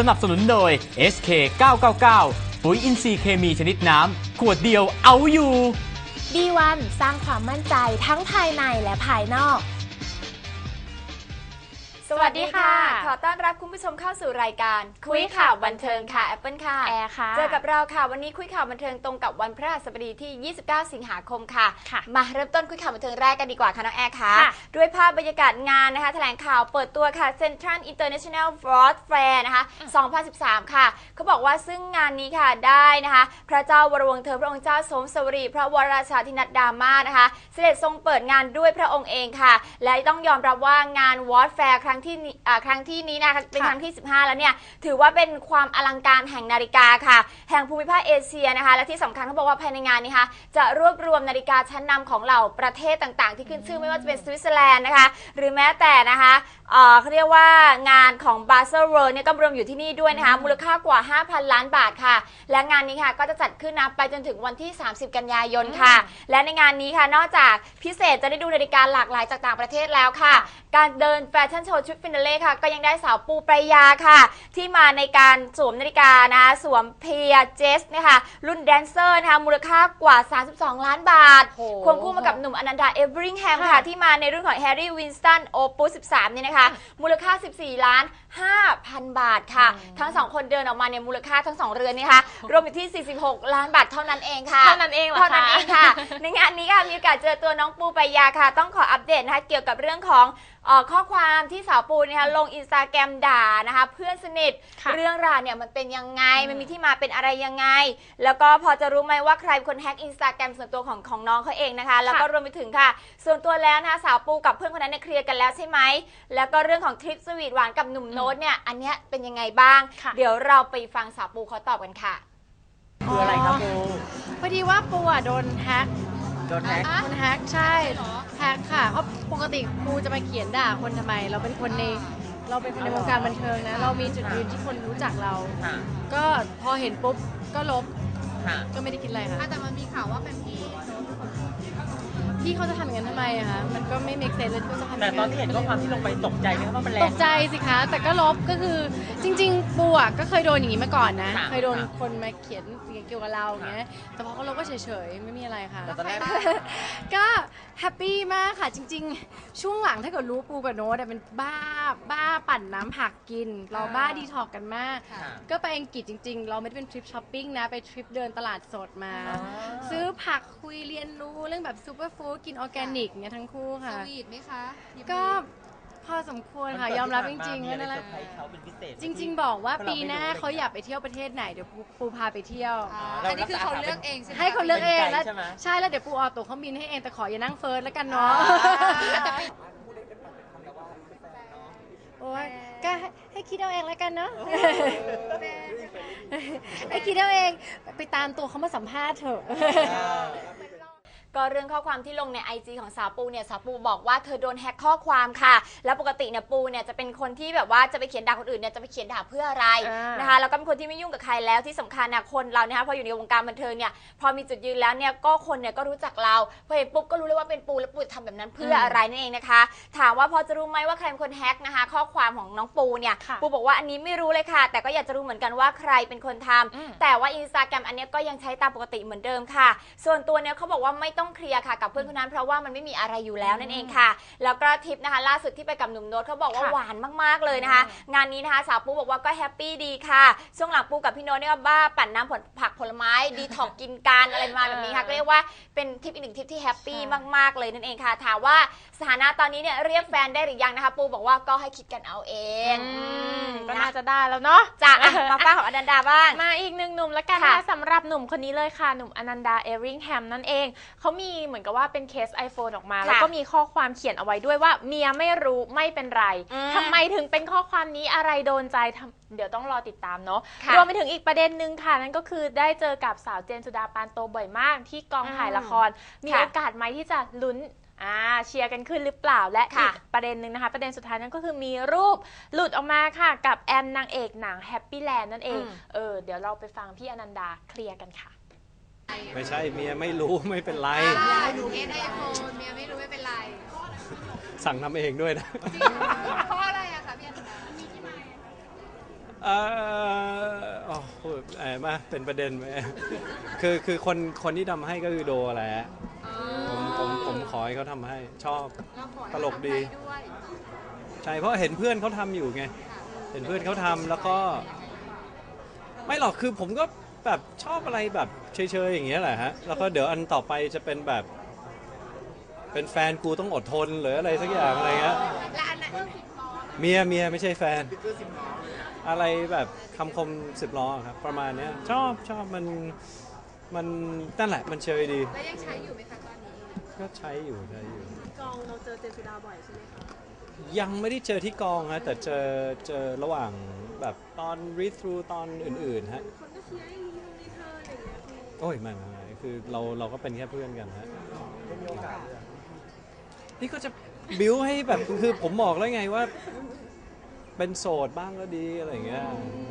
สนับสนุนโดย SK 999ปุ๋ยอินทรีย์เคมีชนิดน้ำ ขวดเดียวเอาอยู่ D1 สร้างความมั่นใจทั้งภายในและภายนอก สวัสดีค่ะสวัสดีค่ะ ขอต้อนรับคุณผู้ชมเข้าสู่รายการ คุยข่าวบันเทิงค่ะแอปเปิลค่ะ แอร์ค่ะ เจอกับเราค่ะ วันนี้คุยข่าวบันเทิงตรงกับวันพฤหัสบดีที่ 29 สิงหาคมค่ะค่ะมาเริ่มต้นคุยข่าวบันเทิงแรกกันดีกว่าค่ะน้องแอร์ค่ะค่ะ ด้วยภาพบรรยากาศงานนะคะแถลงข่าวเปิดตัวค่ะ Central International Broad Fair นะคะ 2013 ค่ะ เขาบอกว่าซึ่งงานนี้ค่ะได้นะคะ พระเจ้าวรวงศ์เธอพระองค์เจ้าสมสวรี พระวรราชาธินัดดามาศนะคะ เสด็จทรงเปิดงานด้วยพระองค์เองค่ะ และต้องยอมรับว่างานวอ r แฟร์ครั้งที่นี้อ่าครั้งที่นี้นะคะเป็นค่ะครั้งที่ 15 แล้วเนี่ยถือว่าเป็นความอลังการแห่งนาฬิกาค่ะ แห่งภูมิภาคเอเชียนะคะ และที่สำคัญเขาบอกว่าภายในงานนี้ค่ะจะรวบรวมนาฬิกาชั้นนำของเหล่าประเทศต่างๆ ที่ขึ้นชื่อไม่ว่าจะเป็นสวิตเซอร์แลนด์นะคะ หรือแม้แต่นะคะ เอ่อเขาเรียกว่างานของบา s เซอร์เวิร์เนี่ยก็รวมอยู่ที่นี่ด้วยนะคะมูลค่ากว่า 5,000 ล้านบาทค่ะ และงานนี้ค่ะก็จะจัดขึ้นนะไปจนถึงวันที่ 30 กันยายนค่ะ และในงานนี้ค่ะนอกจากพิเศษจะได้ดูนาฬิกาหลากหลายจากต่างประเทศแล้วค่ะ การเดินแฟชั่นโชว์ชุดฟินาเล่ค่ะ ก็ยังได้สาวปูปรายาค่ะ ที่มาในการสวมนาฬิกานะคะสวมเพียเจสนะคะรุ่นแดนเซอร์นะคะมูลค่ากว่า 32 ล้านบาทโอ้โหควงคู่มากับหนุ่มอนันดาเอเวอริงแฮมค่ะค่ะที่มาในรุ่นของแฮร์รี่วินสตันโอปุส13เนี่ยนะคะมูลค่า 14 ล้าน 5,000 บาทค่ะ ทั้งสองคนเดินออกมาเนี่ยมูลค่าทั้งสองเรือนนี่ค่ะรวมอยู่ที่ 46 ล้านบาทเท่านั้นเองค่ะ เท่านั้นเองเหรอเท่านั้นคะเองค่ะ ในงานนี้ค่ะมีโอกาสเจอตัวน้องปูปายาค่ะ ต้องขออัปเดตนะคะเกี่ยวกับเรื่องของเอ่อข้อความที่สาวปูนะคะลงอินสตาแกรมด่านะคะเพื่อนสนิทค่ะเรื่องราวเนี่ยมันเป็นยังไงมันมีที่มาเป็นอะไรยังไง แล้วก็พอจะรู้ไหมว่าใครเป็นคนแฮ็กอินสตาแกรมส่วนตัวของของน้องเขาเองนะคะ แล้วก็รวมไปถึงค่ะ ส่วนตัวแล้วนะคะสาวปูกับเพื่อนคนนั้นเนี่ยเคลียร์กันแล้วใช่ไหมแล้วก็เรื่องของทริปสวีทหวานกับหนุ่มโน้ตเนี่ยอันเนี้ยเป็นยังไงบ้าง ค่ะ เดี๋ยวเราไปฟังสาวปูเขาตอบกันค่ะ คืออะไรครับปูพอดีว่าปูอะโดนแฮ็กโดนแฮกโดนแฮ็กใช่ แฮ็กค่ะเพราะปกติปูจะมาเขียนด่าคนทำไม เราเป็นคนในเราเป็นคนในวงการบันเทิงนะ เรามีจุดยืนที่คนรู้จักเรา ค่ะก็พอเห็นปุ๊บก็ลบค่ะ ก็ไม่ได้คิดอะไรค่ะ แต่มันมีข่าวว่าเป็นพี่ พี่เขาจะทำอย่างนั้นทำไมอะคะมันก็ไม่ make sense เลยที่เขาจะทำอย่าง แต่นั้นตอนที่เห็นข้อความที่ลงไปตกใจไหมครับว่ามันแรตง กใจสิคะ แต่ก็ลบก็คือจริง ๆ ปูอะก็เคยโดนอย่างนี้มาก่อนนะ ค่ะเคยโดนค่ะคนมาเขียนเกี่ยวกับเราอย่างเงี้ย แต่พอเขาลบก็เฉยๆ ไม่มีอะไรค่ะ แต่ตอนแรก ก็แฮปปี้มากค่ะจริง ๆ ช่วงหลังถ้าเกิดรู้ปูกับโน้ตอะเป็นบ้าบ้าปั่นน้ำผักกิน เราบ้าดีท็อกกันมาก ค่ะ ก็ไปอังกฤษจริง ๆ เราไม่ได้เป็นทริปช้อปปิ้งนะ ไปทริปเดินตลาดสดมาอ๋อซื้อผักคุยเรียนรู้เรื่องแบบซูเปอร์ฟู้ดกินออร์แกนิกเนี่ยทั้งคู่สค่ะ วีทไหมคะยินดีก็พอสมควรค่ะยอมรับจริงๆว่าว่านั่นแหละเขาเป็นพิเศษจริง ๆ บอกว่าเพระปีหน้าไม่รู้เขาอยากไปเที่ยวประเทศไหนเดี๋ยวปูปูพาไปเที่ยว อ่าเราอันนี้คือเขารักษาเลือกเองใช่ไหมให้เขาเลือกเองเป็นไกด์แล้วใช่ไหมใช่แล้วเดี๋ยวปูออกตั๋วเครื่องบินให้เองแต่ขออย่านั่งเฟิร์สแล้วกันเนาะแต่ปีโอ้ยก็ให้ให้คิดเอาเองแล้วกันเนาะให้คิดเอาเองไปตามตัวเขามาสัมภาษณ์เถอะ ก็เรื่องข้อความที่ลงใน IG ของสาวปูเนี่ยสาวปูบอกว่าเธอโดนแฮ็กข้อความค่ะ แล้วปกติเนี่ยปูเนี่ยจะเป็นคนที่แบบว่าจะไปเขียนด่าคนอื่นเนี่ยจะไปเขียนด่าเพื่ออะไรอ่าน นะคะแล้วก็เป็นคนที่ไม่ยุ่งกับใครแล้วที่สำคัญนะคนเราเนี่ยนะคะพออยู่ในวงการบันเทิงเนี่ยพอมีจุดยืนแล้วเนี่ยก็คนเนี่ยก็รู้จักเราพอเห็นปุ๊บก็รู้เลยว่าเป็นปูแล้วปูทำแบบนั้นเพื่ออะไรนั่นเองนะคะ ถามว่าพอจะรู้ไหมว่าใครเป็นคนแฮ็กนะคะ ข้อความของน้องปูเนี่ยค่ะปูบอกว่าอันนี้ไม่รู้เลยค่ะ แต่ก็อยากจะรู้เหมือนกันว่าใครเป็นคนทำอืม แต่ว่าอินสตาแกรมอันเนี้ยก็ยังใช้ตามปกติเหมือนเดิมค่ะ ส่วนตัวเนี้ยเขาบอกว่าไม่ต้องเคลียร์ค่ะกับเพื่อนคนนั้นเพราะว่ามันไม่มีอะไรอยู่แล้วนั่นเองค่ะ แล้วก็ทริปนะคะล่าสุดที่ไปกับหนุ่มโน้ตเขาบอกว่าค่ะหวานมากๆเลยนะคะ งานนี้นะคะสาวปูบอกว่าก็แฮปปี้ดีค่ะ ช่วงหลังปูกับพี่โน้ตเนี่ยก็บ้าปั่นน้ำผลผักผลไม้ดีท็อกกินกันอะไรประมาณแบบนี้ค่ะก็เรียกว่าเป็นทริปอีกหนึ่งทริปที่แฮปปี้มากๆเลยนั่นเองค่ะถามว่าสถานะตอนนี้เนี่ยเรียกแฟนได้หรือยังนะคะปูบอกว่าก็ให้คิดกันเอาเองอืมอืมก็นะน่าจะได้แล้วเนาะ จ้ะอะมาฟังของอนันดาบ้าง มาอีกหนึ่งหนุ่มแล้วกันค่ะนะสำหรับหนุ่มคนนี้เลยค่ะ หนุ่มอนันดาเอริงแฮมนั่นเอง เขามีเหมือนกับว่าเป็นเคส iPhone ออกมาค่ะแล้วก็มีข้อความเขียนเอาไว้ด้วยว่าเมียไม่รู้ไม่เป็นไรอืมทำไมถึงเป็นข้อความนี้อะไรโดนใจทำเดี๋ยวต้องรอติดตามเนาะค่ะรวมไปถึงอีกประเด็นหนึ่งค่ะ นั่นก็คือได้เจอกับสาวเจนสุดาปานโตบ่อยมาก ที่กองถ่ายละคร มีค่ะโอกาสไหมที่จะลุ้นอ่าเชียร์กันขึ้นหรือเปล่าและอีค่ะกประเด็นหนึ่งนะคะ ประเด็นสุดท้ายนั่นก็คือมีรูปหลุดออกมาค่ะ กับแอมนางเอกหนังแฮปปี้แลนด์นั่นเองอืมเออเดี๋ยวเราไปฟังพี่อนันดาเคลียร์กันค่ะ ไม่ใช่เมียไม่รู้ไม่เป็นไรเคสไอโฟนเมียไม่รู้ไม่เป็นไร สั่งทำเองด้วยนะจริงเพราะอะไรอะคะพี่อนันดาเอ่อโอ้โหเอ่อมาเป็นประเด็นไหมคือคือคนคนที่ทำให้ก็คือโดแหละผมผมผมขอให้เขาทำให้ชอบเราขอให้ตลกดีทำให้ด้วยใช่เพราะเห็นเพื่อนเขาทำอยู่ไง เห็นเพื่อนเขาทำแล้วก็ ไม่หรอกคือผมก็ แบบชอบอะไรแบบเฉยๆอย่างเงี้ยแหละฮะแล้วก็เดี๋ยวอันต่อไปจะเป็นแบบ เป็นแฟนกูต้องอดทนหรืออะไรสักอย่างอะไรเงี้ยและอันนั้นเมียเมียไม่ใช่แฟน อะไรแบบคำคมสิบล้อครับประมาณเนี้ยชอบชอบมันมันนั่นแหละมันเชยดีแล้วยังใช้อยู่ไหมคะตอนนี้ก็ใช้อยู่ใช้อยู่ กองเราเจอเจนสุดาบ่อยใช่ไหมคะยังไม่ได้เจอที่กองฮะแต่เจอเจอระหว่างแบบตอน read through ตอนอื่นๆฮะ คนก็เชียร์ให้ โอ้ยไม่ไม่ไม่คือเราเราก็เป็นแค่เพื่อนกันฮะนี่ก็จะบิวให้แบบคือผมบอกแล้วไงว่า เป็นโสดบ้างก็ดีอะไรอย่างเงี้ย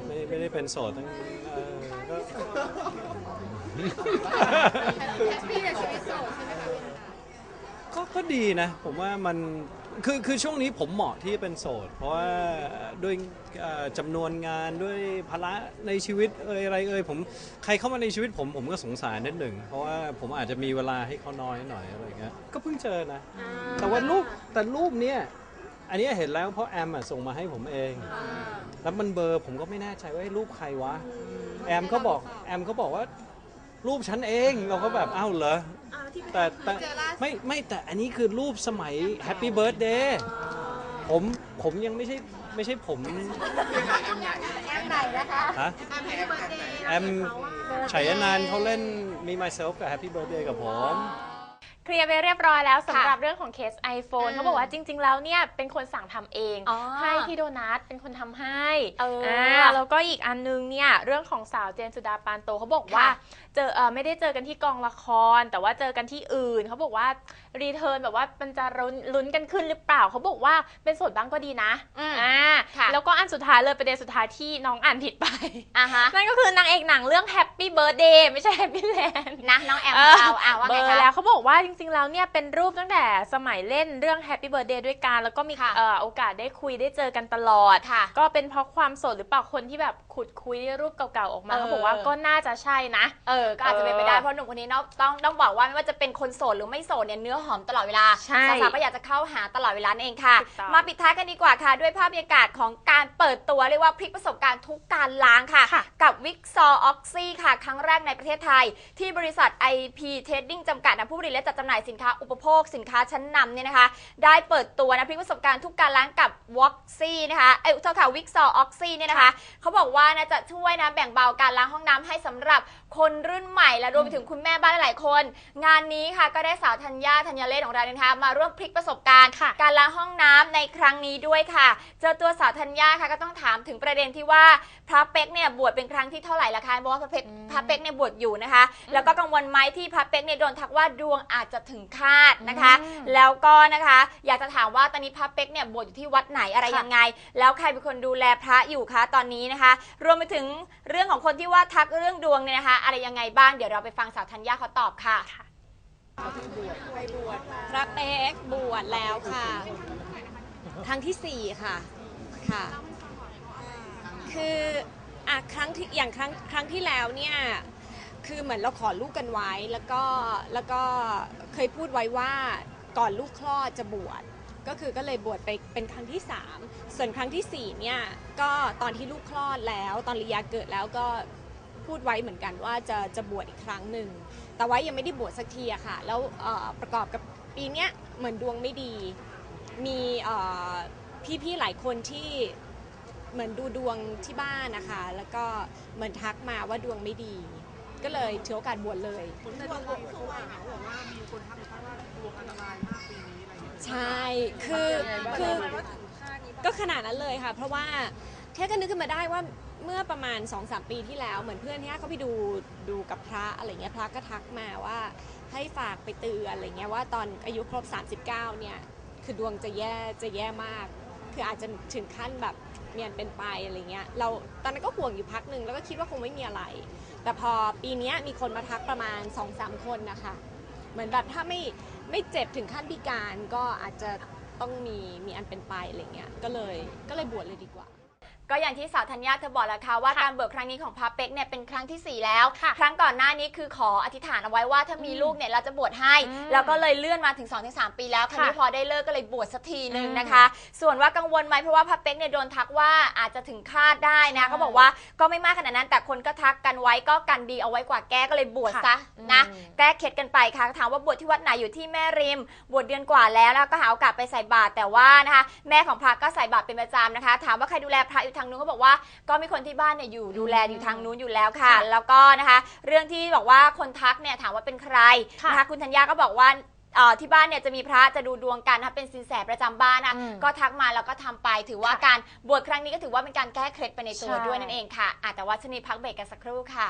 ไม่ไม่ได้เป็นโสดตั้งเออก็ แฮปปี้ในชีวิตโสดใช่ไหมคะ ก็ก็ดีนะ ผมว่ามัน คือคือช่วงนี้ผมเหมาะที่จะเป็นโสด เพราะว่าด้วยเอ่อจำนวนงานด้วยภาระในชีวิตเอยอะไรเอยผมใครเข้ามาในชีวิตผมผมก็สงสารนิดหนึ่ง เพราะว่าผมอาจจะมีเวลาให้เขาน้อยหน่อยอะไรเงี้ยก็เพิ่งเจอนะ แต่ว่ารูปแต่รูปเนี้ยอันเนี้ยเห็นแล้วเพราะแอมอะส่งมาให้ผมเอง แล้วมันเบอร์ผมก็ไม่แน่ใจว่าเอ้ยรูปใครวะ แอมเขาบอกแอมเขาบอกว่า รูปฉันเองเราก็แบบอ้าวเหรอ อ่าที่แต่แต่เจอล่าสุดไม่ไม่แต่อันนี้คือรูปสมัยแฮปปี้เบิร์ดเดย์ผมผมยังไม่ใช่ไม่ใช่ผมแอมไหนนะคะฮะ แอมแฮปปี้เบิร์ดเดย์แอม ชัยนันท์เขาเล่นมี myself กับ Happy Birthday กับผม เคลียร์ไปเรียบร้อยแล้วสำหรับค่ะเรื่องของเคส iPhone อืมเขาบอกว่าจริง ๆ แล้วเนี่ยเป็นคนสั่งทำเองอ๋อให้พี่โดนัทเป็นคนทำให้เอออ่าแล้วก็อีกอันนึงเนี่ยเรื่องของสาวเจนสุดาปานโตเขาบอกว่าค่ะเจอเออไม่ได้เจอกันที่กองละคร แต่ว่าเจอกันที่อื่นเขาบอกว่ารีเทิร์นแบบว่ามันจะลุ้นลุ้นกันขึ้นหรือเปล่าเขาบอกว่าเป็นโสดบ้างก็ดีนะอืมอ่าค่ะแล้วก็อันสุดท้ายเลยประเด็นสุดท้ายที่น้องอ่านผิดไปอะฮะนั่นก็คือนางเอกหนังเรื่อง Happy Birthday ไม่ใช่ Happy Land นะน้องแอมเออเอาเอาว่าเบไงอคะร์แล้วเขาบอกว่าจริงๆ แล้วเนี่ยเป็นรูปตั้งแต่สมัยเล่นเรื่อง Happy Birthday ด้วยกัน แล้วก็มีค่ะเอ่อโอกาสได้คุยได้เจอกันตลอด ค่ะก็เป็นเพราะความโสดหรือเปล่าคนที่แบบขุดคุยรูปเก่าๆออกมาเออ เขาบอกว่าก็น่าจะใช่นะ เออ ก็อาจจะเป็นไปได้เออเพราะหนุ่มคนนี้เนาะต้องต้องบอกว่าไม่ว่าจะเป็นคนโสดหรือไม่โสดเนี่ยเนื้อหอมตลอดเวลาใช่สาวๆก็อยากจะเข้าหาตลอดเวลานั่นเองค่ะ ถูกต้องมาปิดท้ายกันดีกว่าค่ะ ด้วยภาพบรรยากาศของการเปิดตัวเรียกว่าพลิกประสบการณ์ทุกการล้างค่ะ ค่ะ กับวิกซอออกซี่ค่ะ ครั้งแรกในประเทศไทย ที่บริษัท IP Trading จำกัดนะผู้ผลิตและจัดจำหน่ายสินค้าอุปโภค สินค้าชั้นนำเนี่ยนะคะ ได้เปิดตัวนะพลิกประสบการณ์ทุกการล้างกับวอกซี่นะคะเอ้ยเจ้าค่ะวิกซอออกซี่เนี่ยนะคะเขาบอกว่านะจะช่วยนะแบ่งเบาการล้างห้องน้ำให้สำหรับคนรุ่นใหม่และรวมไปถึงคุณแม่บ้านหลายๆคน งานนี้ค่ะก็ได้สาวธัญญาธัญเลศของเราเนี่ยนะคะมาร่วมพลิกประสบการณ์ ค่ะ การล้างห้องน้ำในครั้งนี้ด้วยค่ะ เจอตัวสาวธัญญาค่ะก็ต้องถามถึงประเด็นที่ว่าพระเป๊กเนี่ยบวชเป็นครั้งที่เท่าไหร่ละคะบอกว่าพระเป๊กพระเป๊กเนี่ยบวชอยู่นะคะ แล้วก็กังวลไหมที่พระเป๊กเนี่ยโดนทักว่าดวงอาจจะถึงคาดนะคะอืมแล้วก็นะคะ อยากจะถามว่าตอนนี้พระเป๊กเนี่ยบวชอยู่ที่วัดไหนอะไรค่ะยังไง แล้วใครเป็นคนดูแลพระอยู่คะตอนนี้นะคะ รวมไปถึงเรื่องของคนที่ว่าทักเรื่องดวงเนี่ยนะคะ อะไรยังไงบ้างเดี๋ยวเราไปฟังสาวธัญญาเขาตอบค่ะพระเป๊กบวชแล้วค่ะ ครั้งที่สี่ค่ะค่ะ คืออะครั้งที่อย่างครั้งครั้งที่แล้วเนี่ย คือเหมือนเราขอลูกกันไว้แล้วก็แล้วก็เคยพูดไว้ว่าก่อนลูกคลอดจะบวชก็คือก็เลยบวชไปเป็นครั้งที่ 3 ส่วนครั้งทีสี่ 4 เนี่ยก็ตอนที่ลูกคลอดแล้วตอนลียาเกิดแล้วก็พูดไว้เหมือนกันว่าจะจะบวชอีกครั้งหนึ่งแต่ว่ายังไม่ได้บวชสักทีอะค่ะ แล้วประกอบกับปีเนี้ยเหมือนดวงไม่ดี มีพี่ๆหลายคนที่เหมือนดูดวงที่บ้านนะคะ แล้วก็เหมือนทักมาว่าดวงไม่ดี ก็เลยถือโอกาสบวชเลยใช่ คือ คือ ก็ขนาดนั้นเลยค่ะ เพราะว่าแค่ก็นึกขึ้นมาได้ว่าเมื่อประมาณ2อสปีที่แล้ว เหมือนเพื่อนที่เขาไปดูดูกับพระอะไรเงี้ยพระก็ทักมาว่า ให้ฝากไปเตือนอะไรเงี้ยว่าตอนอายุครบ 39 เนี่ย คือดวงจะแย่จะแย่มาก คืออาจจะถึงขั้นแบบเมียนเป็นไปอะไรเงี้ยเราตอนนั้นก็ห่วงอยู่พักหนึ่งแล้วก็คิดว่าคงไม่มีอะไร แต่พอปีเนี้ยมีคนมาทักประมาณ2อสคนนะคะ เหมือนแบบถ้าไม่ไม่เจ็บถึงขั้นพิการก็อาจจะต้องมีมีอันเป็นไปอะไรเงี้ยก็เลยก็เลยบวชเลยดีกว่า ก็อย่างที่สาวธัญญาเธอบอกแล้วค่ะว่าค่ะการบวชครั้งนี้ของพระเป็กเนี่ยเป็นครั้งที่ 4 แล้วค่ะครั้งก่อนหน้านี้คือขออธิษฐานเอาไว้ว่าถ้ามีลูกเนี่ยเราจะบวชให้อืมแล้วก็เลยเลื่อนมาถึง2-3ปีแล้วครั้งนี้ค่ะพอได้เลิกก็เลยบวชสักทีนึงอืมนะคะ ส่วนว่ากังวลไหมเพราะว่าพระเป็กเนี่ยโดนทักว่าอาจจะถึงคาดได้นะใช่เขาบอกว่าก็ไม่มากขนาดนั้น แต่คนก็ทักกันไว้ก็กันดีเอาไว้กว่าแก้ก็เลยบวชค่ะซะนะอืมแก้เคล็ดกันไปค่ะถามว่าบวชที่วัดไหนอยู่ที่แม่ริมบวชเดือนกว่าแล้วแล้วก็หาโอกาสไปใส่บาตรแต่ว่านะคะแม่ของพระก็ใส่บาตรเป็นประจำนะคะ ถามว่าใครดูแลพระอยู่ทางนู้นเขาบอกว่าก็มีคนที่บ้านเนี่ยอยู่ดูแลอยู่ทางนู้นอยู่แล้วค่ะค่ะ แล้วก็นะคะ เรื่องที่บอกว่าคนทักเนี่ยถามว่าเป็นใครค่ะนะคะคุณธัญญาก็บอกว่าเอ่อที่บ้านเนี่ยจะมีพระจะดูดวงกันนะคะเป็นสินแสประจำบ้านนะอืมก็ทักมาแล้วก็ทำไปถือว่าค่ะการบวชครั้งนี้ก็ถือว่าเป็นการแก้เคล็ดไปในตัวใช่ ด้วยนั่นเองค่ะอะแต่ว่าชนีพักเบรกกันสักครู่ค่ะ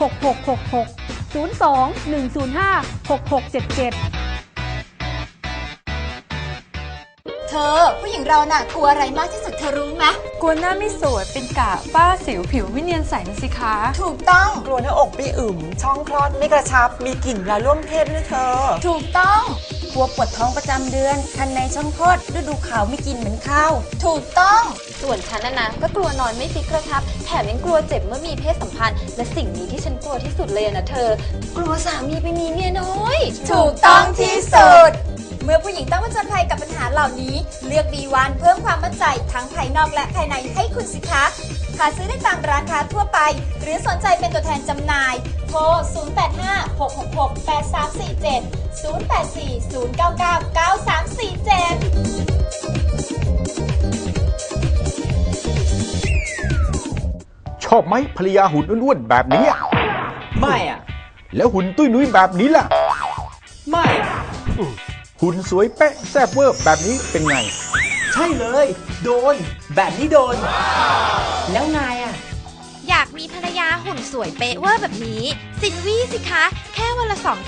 6666 02 105 6677เธอ ผู้หญิงเราน่ะกลัวอะไรมากที่สุดเธอรู้ไหมกลัวหน้าไม่สวยเป็นกะฝ้าสิวผิวไม่เนียนใสนะสิคะ ถูกต้อง กลัวหน้าอกไม่อึมช่องคลอดไม่กระชับ มีกลิ่นเวลาร่วมเพศด้วยเธอ ถูกต้องก ลัวปวดท้องประจำเดือน คันในช่องคลอดฤดูขาวไม่กินเหมือนข้าว ถูกต้อง ส่วนฉันนะนะ ก็กลัวนอนไม่ฟิกกระชับ แถมยังกลัวเจ็บเมื่อมีเพศสัมพันธ์ และสิ่งนี้ที่ฉันกลัวที่สุดเลยนะเธอ กลัวสามีไปมีเมียน้อย ถูกต้องที่สุด เมื่อผู้หญิงต้องผจญภัยกับปัญหาเหล่านี้ เลือก B1 เพิ่มความมั่นใจทั้งภายนอกและภายในให้คุณสิคะ หาซื้อได้ตามร้านค้าทั่วไป หรือสนใจเป็นตัวแทนจำหน่าย โทร 0856668347 0840999347ชอบไหมภรรยาหุ่นอ้วนๆแบบนี้อะไม่อะแล้วหุ่นตุ้ยนุ้ยแบบนี้ล่ะ ไม่หุ่นสวยเป๊ะแซ่บเวอร์แบบนี้เป็นไง ใช่เลย โดน แบบนี้โดน แล้วนายอะ อยากมีภรรยาหุ่นสวยเป๊ะเวอร์แบบนี้ สินวี่สิคะ แค่วันละสอง